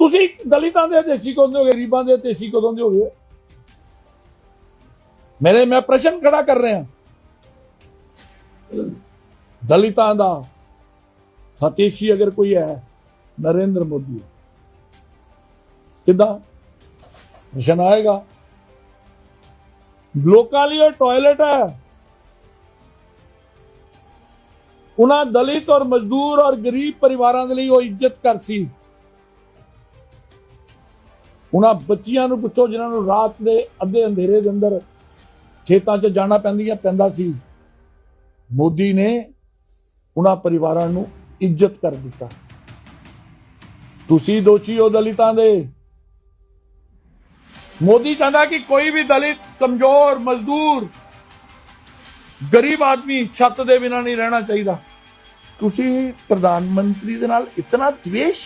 ਤੁਸੀਂ ਦਲਿਤਾਂ ਦੇ, ਦੇਸੀ ਕਦੋਂ ਦੇ ਹੋਗੇ, ਗਰੀਬਾਂ ਦੇ, ਦੇਸੀ ਕਦੋਂ ਦੇ ਹੋਗੇ। ਮੇਰੇ, ਮੈਂ ਪ੍ਰਸ਼ਨ ਖੜਾ ਕਰ ਰਿਹਾ। ਦਲਿਤਾਂ ਦਾ ਹਤੇਸ਼ੀ ਅਗਰ ਕੋਈ ਹੈ, ਨਰਿੰਦਰ ਮੋਦੀ। ਹੈ। ਕਿੱਦਾਂ? ਪ੍ਰਸ਼ਨ ਆਏਗਾ। ਲੋਕਾਂ ਲਈ ਉਹ ਟਾਇਲਟ ਹੈ। ਉਹਨਾਂ ਦਲਿਤ ਔਰ ਮਜ਼ਦੂਰ ਔਰ ਗਰੀਬ ਪਰਿਵਾਰਾਂ ਦੇ ਲਈ ਉਹ ਇੱਜ਼ਤ ਕਰ ਸੀ ਉਹਨਾਂ ਬੱਚੀਆਂ ਨੂੰ ਪੁੱਛੋ, ਜਿਨ੍ਹਾਂ ਨੂੰ ਰਾਤ ਦੇ ਅੱਧੇ ਅੰਧੇਰੇ ਦੇ ਅੰਦਰ ਖੇਤਾਂ 'ਚ ਜਾਣਾ ਪੈਂਦੀਆਂ, ਪੈਂਦਾ ਸੀ। ਮੋਦੀ ਨੇ ਉਹਨਾਂ ਪਰਿਵਾਰਾਂ ਨੂੰ ਇੱਜ਼ਤ ਕਰ ਦਿੱਤਾ। ਤੁਸੀਂ ਦੋਸ਼ੀ ਹੋ ਦਲਿਤਾਂ ਦੇ। ਮੋਦੀ ਕਹਿੰਦਾ ਕਿ ਕੋਈ ਵੀ ਦਲਿਤ, ਕਮਜ਼ੋਰ, ਮਜ਼ਦੂਰ, ਗਰੀਬ ਆਦਮੀ ਛੱਤ ਦੇ ਬਿਨਾਂ ਨਹੀਂ ਰਹਿਣਾ ਚਾਹੀਦਾ। ਤੁਸੀਂ ਪ੍ਰਧਾਨ ਮੰਤਰੀ ਦੇ ਨਾਲ ਇਤਨਾ ਦਵੇਸ਼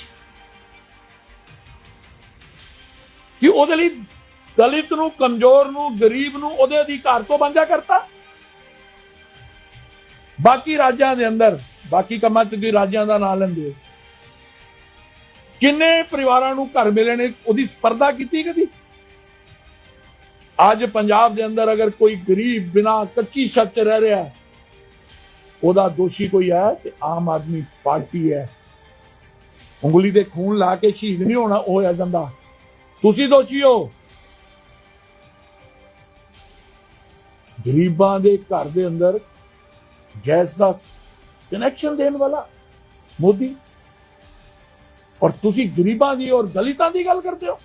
ਕਿ ਉਹਦੇ ਲਈ ਦਲਿਤ ਨੂੰ, ਕਮਜ਼ੋਰ ਨੂੰ, ਗਰੀਬ ਨੂੰ ਉਹਦੇ ਅਧਿਕਾਰ ਤੋਂ ਵਾਂਝਾ ਕਰਤਾ। ਬਾਕੀ ਰਾਜਾਂ ਦੇ ਅੰਦਰ, ਬਾਕੀ ਕੰਮਾਂ 'ਚ ਤੁਸੀਂ ਰਾਜਾਂ ਦਾ ਨਾਂ ਲੈਂਦੇ ਹੋ। ਕਿੰਨੇ ਪਰਿਵਾਰਾਂ ਨੂੰ ਘਰ ਮਿਲੇ ਨੇ, ਉਹਦੀ ਸਪਰਧਾ ਕੀਤੀ ਕਦੀ? ਅੱਜ ਪੰਜਾਬ ਦੇ ਅੰਦਰ ਅਗਰ ਕੋਈ ਗਰੀਬ ਬਿਨਾ ਕੱਚੀ ਛੱਤ ਰਹਿ ਰਿਹਾ ਉਹਦਾ ਦੋਸ਼ੀ ਕੋਈ ਹੈ ਤੇ ਆਮ ਆਦਮੀ ਪਾਰਟੀ ਹੈ। ਉਂਗਲੀ ਤੇ ਖੂਨ ਲਾ ਕੇ ਸ਼ਹੀਦ ਨਹੀਂ ਹੋਣਾ, ਉਹ ਹੋਇਆ ਜਾਂਦਾ। ਤੁਸੀਂ ਦੋਸ਼ੀ ਹੋ ਗਰੀਬਾਂ ਦੇ ਘਰ ਦੇ ਅੰਦਰ ਗੈਸ ਦਾ ਕਨੈਕਸ਼ਨ ਦੇਣ ਵਾਲਾ ਮੋਦੀ। ਔਰ ਤੁਸੀਂ ਗਰੀਬਾਂ ਦੀ ਔਰ ਦਲਿਤਾਂ ਦੀ ਗੱਲ ਕਰਦੇ ਹੋ।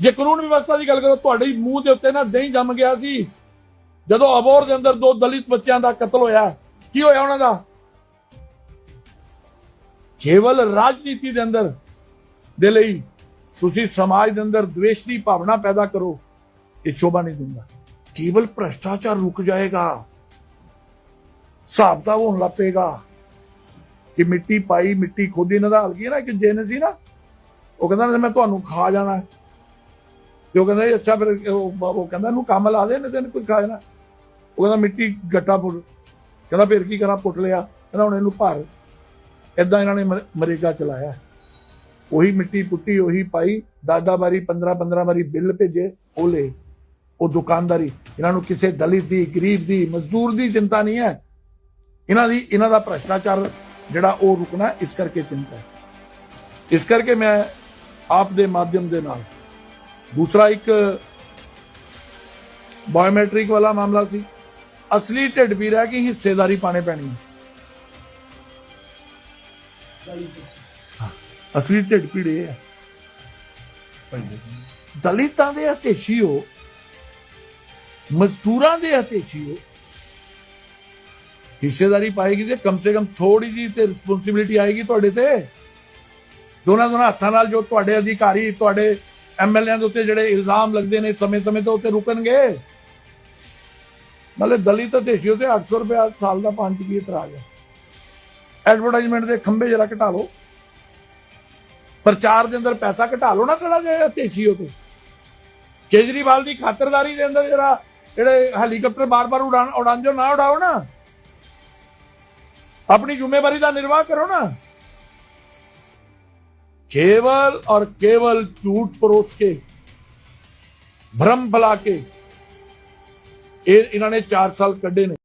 ਜੇ ਕਾਨੂੰਨ ਵਿਵਸਥਾ ਦੀ ਗੱਲ ਕਰੋ, ਤੁਹਾਡੇ ਮੂੰਹ ਦੇ ਉੱਤੇ ਨਾ ਦਹੀਂ ਜੰਮ ਗਿਆ ਸੀ। ਜਦੋਂ ਅਬੋਰ ਦੇ ਅੰਦਰ ਦੋ ਦਲਿਤ ਬੱਚਿਆਂ ਦਾ ਕਤਲ ਹੋਇਆ, ਕੀ ਹੋਇਆ ਉਹਨਾਂ ਦਾ? ਕੇਵਲ ਰਾਜਨੀਤੀ ਦੇ ਅੰਦਰ ਦੇ ਲਈ ਤੁਸੀਂ ਸਮਾਜ ਦੇ ਅੰਦਰ ਦਵੇਸ਼ ਦੀ ਭਾਵਨਾ ਪੈਦਾ ਕਰੋ, ਇਹ ਸ਼ੋਭਾ ਨਹੀਂ ਦਿੰਦਾ। ਕੇਵਲ ਭ੍ਰਸ਼ਟਾਚਾਰ ਰੁਕ ਜਾਏਗਾ ਹਿਸਾਬਤਾ ਹੋਣ ਲੱਪੇਗਾ। ਕਿ ਮਿੱਟੀ ਪਾਈ, ਮਿੱਟੀ ਖੋਦੀ ਨਦਾਲ ਗਈ ਨਾ, ਇੱਕ ਜਿੰਨ ਸੀ ਨਾ, ਉਹ ਕਹਿੰਦਾ ਮੈਂ ਤੁਹਾਨੂੰ ਖਾ ਜਾਣਾ। ਤੇ ਉਹ ਕਹਿੰਦਾ, ਅੱਛਾ ਫਿਰ, ਉਹ ਕਹਿੰਦਾ, ਇਹਨੂੰ ਕੰਮ ਲਾ ਦੇ, ਨਹੀਂ ਤੈਨੂੰ ਕੋਈ ਖਾ ਜਾਣਾ। ਉਹ ਕਹਿੰਦਾ, ਮਿੱਟੀ ਗੱਟਾ ਪੁੱਟ। ਕਹਿੰਦਾ, ਫਿਰ ਕੀ ਕਰਾਂ, ਪੁੱਟ ਲਿਆ। ਕਹਿੰਦਾ, ਹੁਣ ਇਹਨੂੰ ਭਰ। ਇਦਾਂ ਇਹਨਾਂ ਨੇ ਮਰੇਗਾ ਚਲਾਇਆ। ਉਹੀ ਮਿੱਟੀ ਪੁੱਟੀ, ਉਹੀ ਪਾਈ, ਦਾਦਾ ਵਾਰੀ 15 15 ਵਾਰੀ ਬਿੱਲ ਭੇਜੇ ਉਹ ਲੈ ਉਹ ਦੁਕਾਨਦਾਰੀ, ਇਹਨਾਂ ਨੂੰ ਕਿਸੇ ਦਲਿਤ ਦੀ, ਗਰੀਬ ਦੀ, ਮਜ਼ਦੂਰ ਦੀ ਚਿੰਤਾ ਨਹੀਂ ਹੈ। ਇਹਨਾਂ ਦੀ, ਇਹਨਾਂ ਦਾ ਭ੍ਰਸ਼ਟਾਚਾਰ ਜਿਹੜਾ ਉਹ ਰੁਕਣਾ ਇਸ ਕਰਕੇ ਚਿੰਤਾ ਹੈ। ਇਸ ਕਰਕੇ ਮੈਂ ਆਪ ਦੇ ਮਾਧਿਅਮ ਦੇ ਨਾਲ, ਦੂਸਰਾ ਇੱਕ ਬਾਇਓਮੈਟ੍ਰਿਕ ਵਾਲਾ ਮਾਮਲਾ ਸੀ। ਅਸਲੀ ਢਿੱਡ ਵੀ ਰਹਿ ਕਿ ਹਿੱਸੇਦਾਰੀ ਪਾਣੇ ਪੈਣੀ ਹੈ। ਅਸਲੀ ਢਿੱਡ ਪੀੜ ਇਹ ਹੈ ਦਲਿਤਾਂ ਦੇ ਹਤੇਸ਼ੀ ਹੋ ਮਜ਼ਦੂਰਾਂ ਦੇ ਹਤੇਸ਼ੀ ਹੋ ਹਿੱਸੇਦਾਰੀ ਪਾਏਗੀ ਤੇ ਕਮ ਸੇ ਕਮ ਥੋੜੀ ਜੀ ਤੇ ਰਿਸਪੌਂਸਿਬਿਲਿਟੀ ਆਏਗੀ ਤੁਹਾਡੇ ਤੇ। ਦੋਨਾਂ ਦੋਨਾਂ ਹੱਥਾਂ ਨਾਲ ਜੋ ਤੁਹਾਡੇ ਅਧਿਕਾਰੀ ਤੁਹਾਡੇ ਐਮਐਲਏ ਦੇ ਉੱਤੇ ਜਿਹੜੇ ਇਲਜ਼ਾਮ ਲੱਗਦੇ ਨੇ ਸਮੇਂ-ਸਮੇਂ ਤੇ ਉੱਤੇ ਰੁਕਣਗੇ। ਨਾਲੇ ਦਲਿਤ ਹਤੇਸ਼ੀ ਤੇ 800 ਰੁਪਏ ਸਾਲ ਦਾ ਪੰਜ ਕੀ ਇਤਰਾਜ਼ ਹੈ। ਐਡਵਰਟਾਈਜ਼ਮੈਂਟ ਦੇ ਖੰਭੇ ਜਰਾ ਘਟਾ ਲਓ। ਪ੍ਰਚਾਰ ਦੇ ਅੰਦਰ ਪੈਸਾ ਘਟਾ ਲਓ ਨਾ ਥੋੜਾ ਜਿਹਾ ਹਤੇਸ਼ੀ ਹੋ ਤੇ ਕੇਜਰੀਵਾਲ ਦੀ ਖਾਤਰਦਾਰੀ ਦੇ ਅੰਦਰ ਜਰਾ ਜਿਹੜੇ ਹੈਲੀਕਾਪਟਰ ਬਾਰ-ਬਾਰ ਉਡਾਣ ਉਡਾਂਜੋ ਨਾ ਉਡਾਓ ਨਾ ਆਪਣੀ ਜ਼ਿੰਮੇਵਾਰੀ ਦਾ ਨਿਰਵਾਹ ਕਰੋ ਨਾ केवल और केवल झूठ परोस के भ्रम फैला के ਇਹ ਇਹਨਾਂ ਨੇ 4 ਸਾਲ ਕੱਢੇ ਨੇ